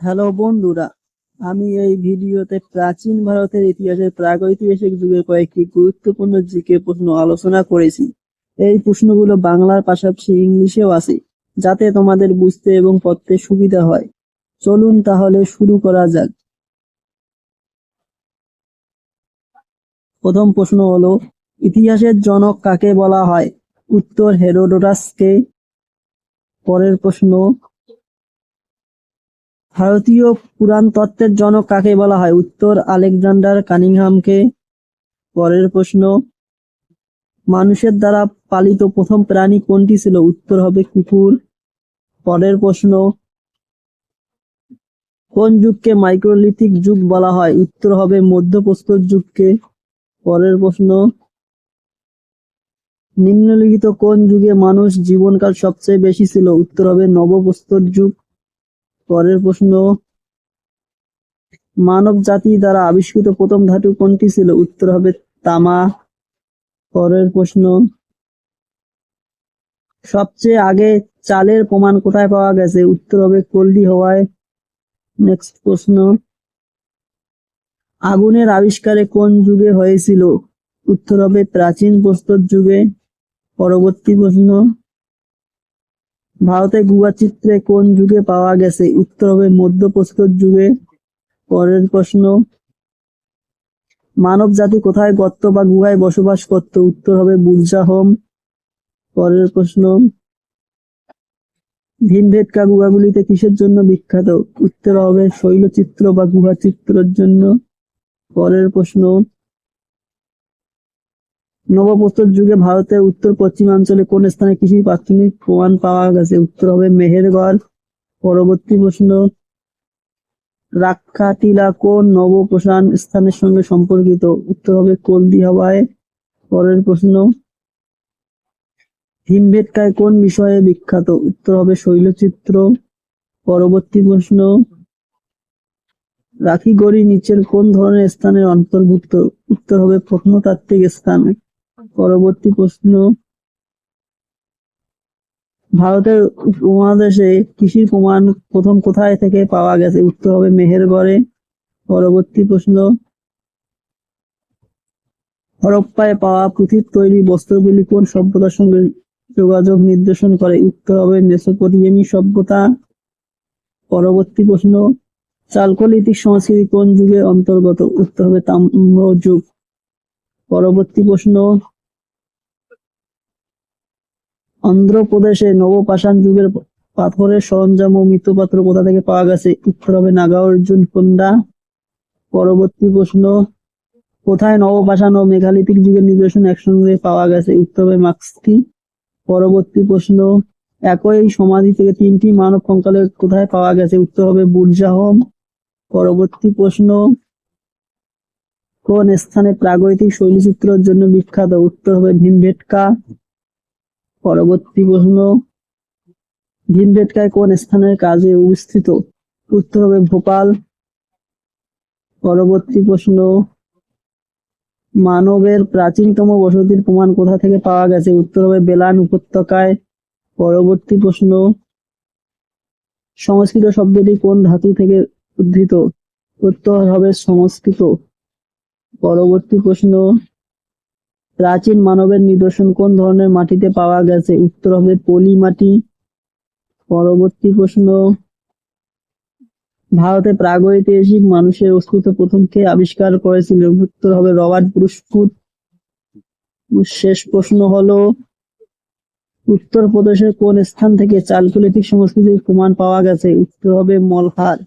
Hello বন্ধুরা, আমি এই ভিডিওতে প্রাচীন ভারতের ইতিহাসের প্রাগৈতিহাসিক যুগের কয়েকটি গুরুত্বপূর্ণ জিকে প্রশ্ন আলোচনা করেছি। এই প্রশ্নগুলো বাংলার পাশাপাশি ইংলিশেও আছে, যাতে তোমাদের বুঝতে এবং পড়তে সুবিধা হয়। চলুন তাহলে শুরু করা যাক। প্রথম প্রশ্ন হলো, ইতিহাসের জনক কাকে বলা হয়? উত্তর হেরোডোটাসকে পরের প্রশ্ন ভারতীয় পুরাণতত্ত্বের জনক কাকে বলা হয়? উত্তর আলেকজান্ডার কানিংহামকে। পরের প্রশ্ন, মানুষের দ্বারা পালিত প্রথম প্রাণী কোনটি ছিল? উত্তর হবে কুকুর। পরের প্রশ্ন, কোন যুগকে মাইক্রোলিথিক যুগ বলা হয়? উত্তর হবে মধ্যপ্রস্তর যুগকে। পরের প্রশ্ন, নিম্নলিখিত কোন যুগে মানুষ জীবনকাল সবচেয়ে বেশি ছিল? উত্তর হবে নবপ্রস্তর যুগ। পরের প্রশ্ন মানব জাতি দ্বারা আবিষ্কৃত প্রথম ধাতু কোনটি ছিল? উত্তর হবে তামা। পরের প্রশ্ন, সবচেয়ে আগে চালের প্রমাণ কোথায় পাওয়া গেছে? উত্তর হবে কল্ডি হওয়ায়। নেক্সট প্রশ্ন, আগুনের আবিষ্কারে কোন যুগে হয়েছিল? উত্তর হবে প্রাচীন প্রস্তর যুগে। পরবর্তী প্রশ্ন ভারতের গুহা চিত্রে কোন যুগে পাওয়া গেছে? উত্তর হবে মধ্যপ্রস্তর যুগে। পরের প্রশ্ন, মানব জাতি কোথায় গর্ত বা গুহায় বসবাস করত? উত্তর হবে বুলজাহম পরের প্রশ্ন ভীমবেটকা গুহাগুলিতে কিসের জন্য বিখ্যাত? উত্তর হবে শৈলচিত্র বা গুহা চিত্রের জন্য। পরের প্রশ্ন নবপ্রস্তর যুগে ভারতের উত্তর পশ্চিমাঞ্চলে কোন স্থানে কৃষির প্রাথমিক প্রমাণ পাওয়া গেছে? উত্তর হবে মেহেরগড়। পরবর্তী প্রশ্ন রাক্ষাটিলা কোন নবপ্রসান স্থানের সঙ্গে সম্পর্কিত? উত্তর হবে কলদি হাওয়ায়। পরের প্রশ্ন ভীমবেটকায় কোন বিষয়ে বিখ্যাত? উত্তর হবে শৈলচিত্র। পরবর্তী প্রশ্ন, রাখিগড়ি নিচের কোন ধরনের স্থানের অন্তর্ভুক্ত? উত্তর হবে প্রত্নতাত্ত্বিক স্থান। পরবর্তী প্রশ্ন। ভারতের উপমহাদেশে কৃষির প্রমাণ প্রথম কোথায় থেকে পাওয়া গেছে? উত্তর হবে মেহেরগড়ে। পরবর্তী প্রশ্ন। হরপ্পায় পাওয়া পুঁথির তৈরি বস্ত্রগুলি কোন সভ্যতার সঙ্গে যোগাযোগ নির্দেশন করে? উত্তর হবে মেসোপটেমিয়ানি সভ্যতা। পরবর্তী প্রশ্ন। চালকোলিথিক সংস্কৃতি কোন যুগের অন্তর্গত? উত্তর হবে তাম্র যুগ পরবর্তী প্রশ্ন। অন্ধ্রপ্রদেশে নবপাষাণ যুগের পাথরের সরঞ্জাম ও মৃৎপাত্র কোথা থেকে পাওয়া গেছে? উত্তর হবে নাগার্জুন কোন্ডা পরবর্তী প্রশ্ন, কোথায় নবপাষাণ ও মেঘালিথিক যুগের নিদর্শন একসঙ্গে পাওয়া গেছে? উত্তর হবে মাক্সকি পরবর্তী প্রশ্ন, একই সমাধি থেকে তিনটি মানব কঙ্কালের কোথায় পাওয়া গেছে? উত্তর হবে বুর্জাহম। পরবর্তী প্রশ্ন, কোন স্থানে প্রাগৈতিক শৈলচিত্রের জন্য বিখ্যাত? উত্তর হবে ভীমবেটকা পরবর্তী প্রশ্ন ভীমবেটকায় কোন স্থানের কাজে অবস্থিত? উত্তর হবে ভোপাল। পরবর্তী প্রশ্ন, মানবের প্রাচীনতম বসতির প্রমাণ কোথা থেকে পাওয়া গেছে? উত্তর হবে বেলান উপত্যকায়। পরবর্তী প্রশ্ন, সংস্কৃত শব্দটি কোন ধাতু থেকে উদ্ধৃত উত্তর হবে সংস্কৃত। পরবর্তী প্রশ্ন প্রাচীন মানবের নিদর্শন কোন ধরনের মাটিতে পাওয়া গেছে? উত্তর হবে পলি মাটি। পরবর্তী প্রশ্ন। ভারতে প্রাগৈতিহাসিক মানুষের অস্তিত্ব প্রথম কে আবিষ্কার করেছিলেন উত্তর হবে রবার্ট ব্রুসফুট। শেষ প্রশ্ন হলো, উত্তরপ্রদেশের কোন স্থান থেকে চালকুলিথিক সংস্কৃতির প্রমাণ পাওয়া গেছে? উত্তর হবে মলহার।